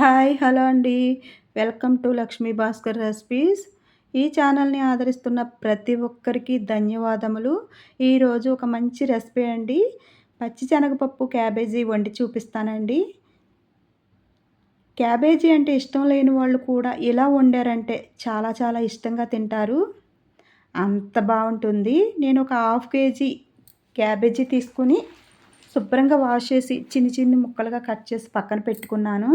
Hi hello అండి. Welcome to Lakshmi Bhaskar recipes. ఈ ఛానల్ని ఆదరిస్తున్న ప్రతి ఒక్కరికి ధన్యవాదములు. ఈరోజు ఒక మంచి రెసిపీ అండి. పచ్చి శనగపప్పు క్యాబేజీ వండి చూపిస్తానండి. క్యాబేజీ అంటే ఇష్టం లేని వాళ్ళు కూడా ఇలా వండారంటే చాలా చాలా ఇష్టంగా తింటారు. అంత బాగుంటుంది. నేను ఒక హాఫ్ కేజీ క్యాబేజీ తీసుకుని శుభ్రంగా వాష్ చేసి చిన్ని చిన్ని ముక్కలుగా కట్ చేసి పక్కన పెట్టుకున్నాను.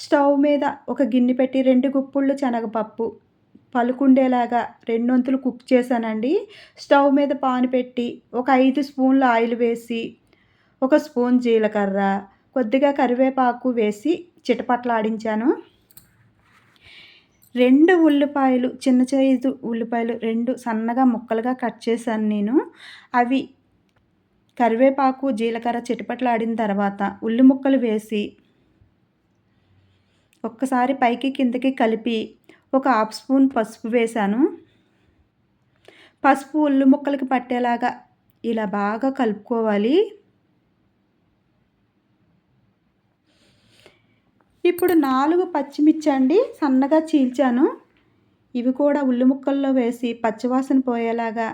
స్టవ్ మీద ఒక గిన్నె పెట్టి రెండు గుప్పుళ్ళు శనగపప్పు పలుకుండేలాగా రెండొంతులు కుక్ చేశానండి. స్టవ్ మీద పాను పెట్టి ఒక ఐదు స్పూన్ల ఆయిల్ వేసి ఒక స్పూన్ జీలకర్ర కొద్దిగా కరివేపాకు వేసి చిటపట్లాడించాను. రెండు ఉల్లిపాయలు చిన్న చైదు ఉల్లిపాయలు రెండు సన్నగా ముక్కలుగా కట్ చేశాను నేను. అవి కరివేపాకు జీలకర్ర చిటపట్లాడిన తర్వాత ఉల్లి ముక్కలు వేసి ఒక్కసారి పైకి కిందకి కలిపి ఒక హాఫ్ స్పూన్ పసుపు వేశాను. పసుపు ఉల్లు ముక్కలకి పట్టేలాగా ఇలా బాగా కలుపుకోవాలి. ఇప్పుడు నాలుగు పచ్చిమిర్చి అండి సన్నగా చీల్చాను. ఇవి కూడా ఉల్లి ముక్కల్లో వేసి పచ్చివాసన పోయేలాగా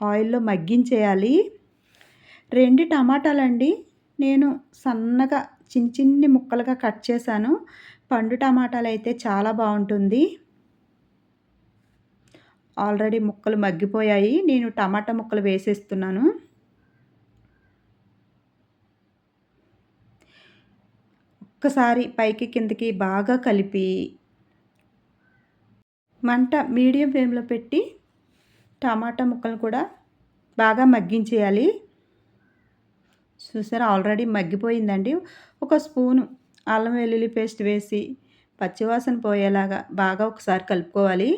ఆయిల్లో మగ్గించేయాలి. రెండు టమాటాలండి. నేను సన్నగా చిన్న చిన్ని ముక్కలుగా కట్ చేశాను. పండు టమాటాలు అయితే చాలా బాగుంటుంది. ఆల్రెడీ ముక్కలు మగ్గిపోయాయి. నేను టమాటా ముక్కలు వేసేస్తున్నాను. ఒక్కసారి పైకి కిందకి బాగా కలిపి మంట మీడియం ఫ్లేమ్లో పెట్టి టమాటా ముక్కలు కూడా బాగా మగ్గించేయాలి. చూసారా? ఆల్రెడీ మగ్గిపోయిందండి. ఒక స్పూను అల్లం వెల్లుల్లి పేస్ట్ వేసి పచ్చివాసన పోయేలాగా బాగా ఒకసారి కలుపుకోవాలి.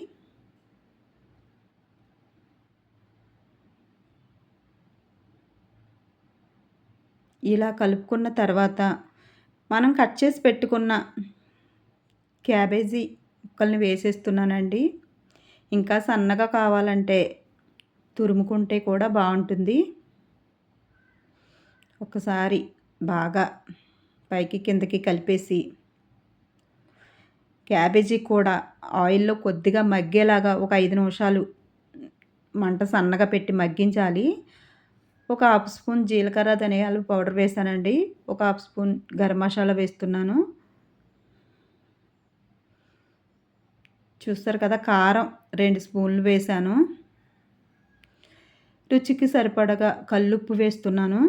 ఇలా కలుపుకున్న తర్వాత మనం కట్ చేసి పెట్టుకున్న క్యాబేజీ ముక్కల్ని వేసేస్తున్నానండి. ఇంకా సన్నగా కావాలంటే తురుముకుంటే కూడా బాగుంటుంది. ఒకసారి బాగా పైకి కిందకి కలిపేసి క్యాబేజీ కూడా ఆయిల్లో కొద్దిగా మగ్గేలాగా ఒక ఐదు నిమిషాలు మంట సన్నగా పెట్టి మగ్గించాలి. ఒక హాఫ్ స్పూన్ జీలకర్ర ధనియాలు పౌడర్ వేసానండి. ఒక హాఫ్ స్పూన్ గరం మసాలా వేస్తున్నాను. చూస్తారు కదా కారం రెండు స్పూన్లు వేసాను. రుచికి సరిపడగా కల్లుప్పు వేస్తున్నాను.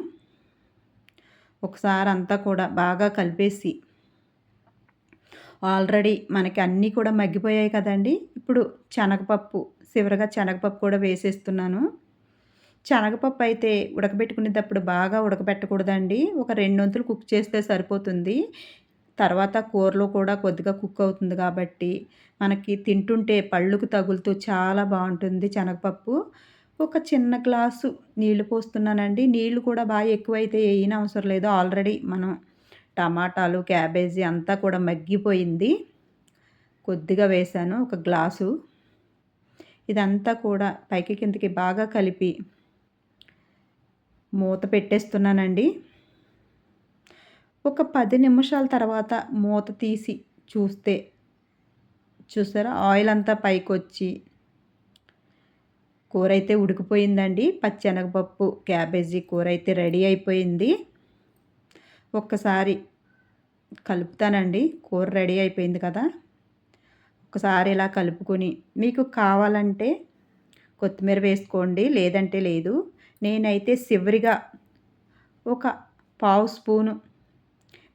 ఒకసారి అంతా కూడా బాగా కలిపేసి ఆల్రెడీ మనకి అన్నీ కూడా మగ్గిపోయాయి కదండి. ఇప్పుడు శనగపప్పు చివరగా శనగపప్పు కూడా వేసేస్తున్నాను. శనగపప్పు అయితే ఉడకబెట్టుకునేటప్పుడు బాగా ఉడకబెట్టకూడదండి. ఒక రెండు వంతులు కుక్ చేస్తే సరిపోతుంది. తర్వాత కూరలో కూడా కొద్దిగా కుక్ అవుతుంది కాబట్టి మనకి తింటుంటే పళ్ళుకు తగులుతూ చాలా బాగుంటుంది శనగపప్పు. ఒక చిన్న గ్లాసు నీళ్ళు పోస్తున్నానండి. నీళ్ళు కూడా బాగా ఎక్కువైతే వేయని అవసరం లేదు. ఆల్రెడీ మనం టమాటాలు క్యాబేజీ అంతా కూడా మగ్గిపోయింది. కొద్దిగా వేసాను ఒక గ్లాసు. ఇదంతా కూడా పైకి కిందకి బాగా కలిపి మూత పెట్టేస్తున్నానండి. ఒక పది నిమిషాల తర్వాత మూత తీసి చూస్తే చూసారా? ఆయిల్ అంతా పైకి వచ్చి కూర అయితే ఉడికిపోయిందండి. పచ్చెనగపప్పు క్యాబేజీ కూర అయితే రెడీ అయిపోయింది. ఒక్కసారి కలుపుతానండి. కూర రెడీ అయిపోయింది కదా. ఒకసారి ఇలా కలుపుకొని మీకు కావాలంటే కొత్తిమీర వేసుకోండి లేదంటే లేదు. నేనైతే చివరిగా ఒక పావు స్పూను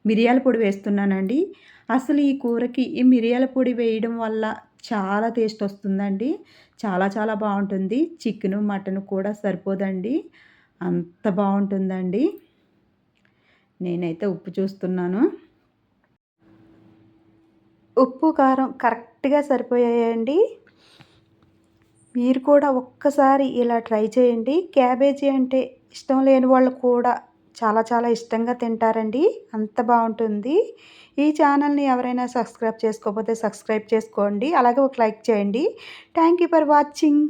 మిరియాల పొడి వేస్తున్నానండి. అసలు ఈ కూరకి ఈ మిరియాల పొడి వేయడం వల్ల చాలా టేస్ట్ వస్తుందండి. చాలా చాలా బాగుంటుంది. చికెను మటన్ కూడా సరిపోదండి. అంత బాగుంటుందండి. నేనైతే ఉప్పు చూస్తున్నాను. ఉప్పు కారం కరెక్ట్గా సరిపోయాయండి. మీరు కూడా ఒక్కసారి ఇలా ట్రై చేయండి. క్యాబేజీ అంటే ఇష్టం లేని వాళ్ళు కూడా చాలా చాలా ఇష్టంగా తింటారండి. అంత బాగుంటుంది. ఈ ఛానల్ని ఎవరైనా సబ్స్క్రైబ్ చేసుకోకపోతే సబ్స్క్రైబ్ చేసుకోండి. అలాగే ఒక లైక్ చేయండి. Thank you for watching.